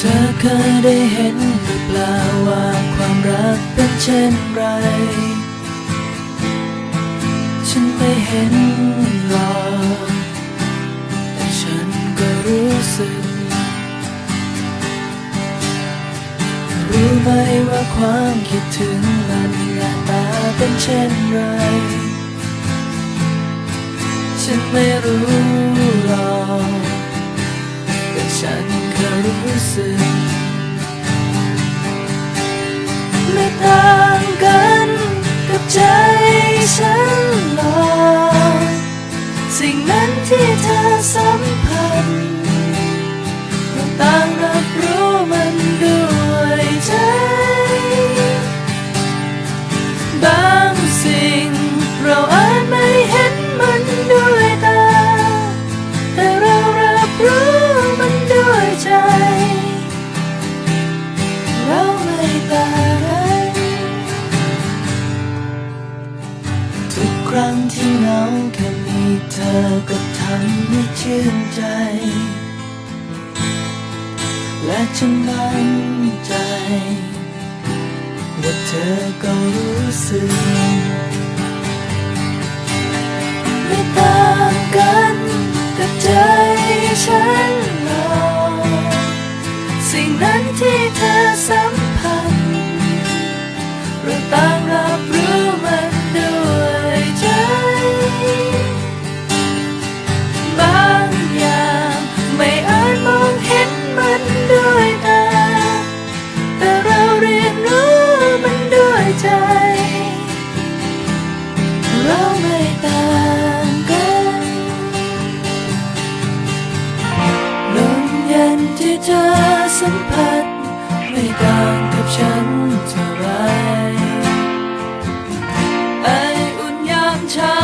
เธอเคยได้เห็นหรือเปล่าว่าความรักเป็นเช่นไร ฉันไม่เห็นหรอกแต่ฉันก็รู้สึก รู้ไหมว่าความคิดถึงมันหน้าตาเป็นเช่นไร ฉันไม่รู้หรอก ม ครั้งที่เหงาแค่มีเธอก็ทำให้ชื่นใจ และฉันมั่นใจ ว่าเธอก็รู้สึกไม่ต่างกันกับใจฉันหรอกสิ่งนั้นที่เธอสัม ธอสัมผัสไม่ต่างกับฉันเท่าไรไออุ่นยามเช้า